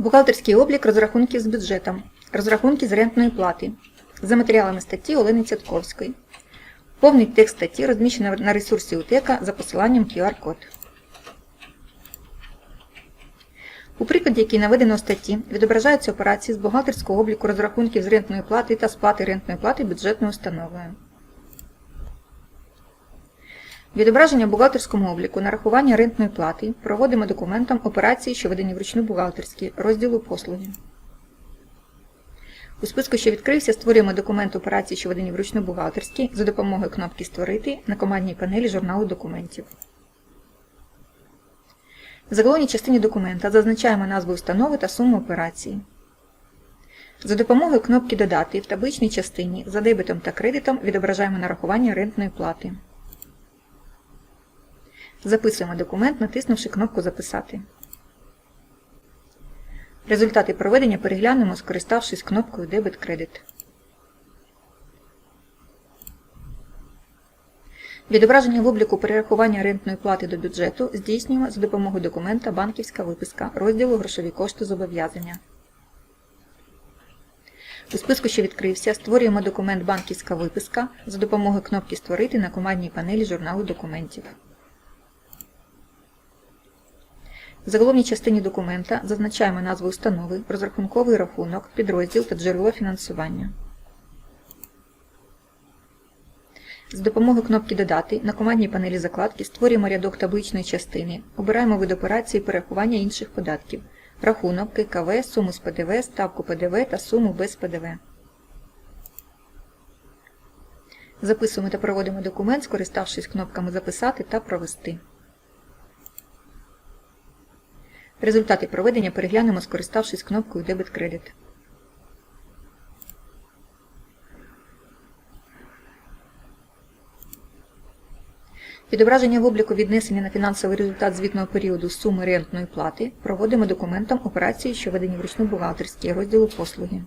Бухгалтерський облік розрахунків з бюджетом. Розрахунки з рентної плати. За матеріалами статті Олени Цятковської. Повний текст статті розміщено на ресурсі УТЕКа за посиланням QR-код. У прикладі, який наведено в статті, відображаються операції з бухгалтерського обліку розрахунків з рентної плати та сплати рентної плати бюджетною установою. Відображення бухгалтерському обліку нарахування рентної плати проводимо документом операції, що ведені вручну бухгалтерські, розділу послуги. У списку, що відкрився, створюємо документ операції, що ведені вручну бухгалтерські, за допомогою кнопки Створити на командній панелі журналу документів. В заголовній частині документа зазначаємо назву установи та суму операції. За допомогою кнопки Додати в табличній частині за дебетом та кредитом відображаємо нарахування рентної плати. Записуємо документ, натиснувши кнопку Записати. Результати проведення переглянемо, скориставшись кнопкою Дебет-кредит. Відображення в обліку перерахування рентної плати до бюджету здійснюємо за допомогою документа Банківська виписка розділу Грошові кошти зобов'язання. У списку, що відкрився, створюємо документ Банківська виписка за допомогою кнопки Створити на командній панелі журналу документів. В заголовній частині документа зазначаємо назву установи, розрахунковий рахунок, підрозділ та джерело фінансування. З допомогою кнопки Додати на командній панелі закладки створюємо рядок табличної частини, обираємо вид операції перерахування інших податків, рахунок, ККВ, суму з ПДВ, ставку ПДВ та суму без ПДВ. Записуємо та проводимо документ, скориставшись кнопками Записати та Провести. Результати проведення переглянемо, скориставшись кнопкою Дебет-кредит. Відображення в обліку віднесення на фінансовий результат звітного періоду суми рентної плати проводимо документом операції, що ведені вручну бухгалтерські розділу послуги.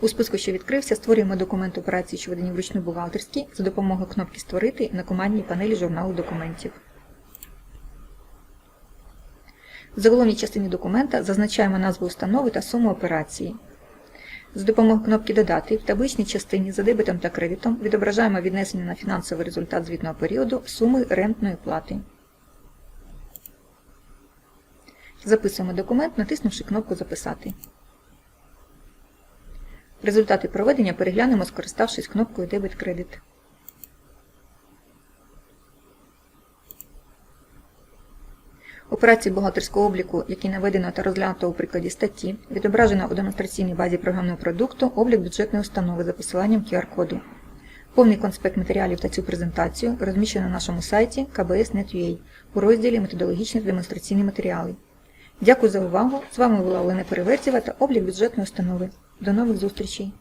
У списку, що відкрився, створюємо документ операції, що ведені вручну бухгалтерські за допомогою кнопки Створити на командній панелі журналу документів. В заголовній частині документа зазначаємо назву установи та суму операції. За допомогою кнопки Додати в табличній частині за дебетом та кредитом відображаємо віднесення на фінансовий результат звітного періоду суми рентної плати. Записуємо документ, натиснувши кнопку Записати. Результати проведення переглянемо, скориставшись кнопкою Дебет-кредит. Операції бухгалтерського обліку, які наведено та розглянуто у прикладі статті, відображено у демонстраційній базі програмного продукту облік бюджетної установи за посиланням QR-коду. Повний конспект матеріалів та цю презентацію розміщено на нашому сайті kbs.net.ua у розділі Методологічні демонстраційні матеріали. Дякую за увагу! З вами була Олена Переверзєва та облік бюджетної установи. До нових зустрічей!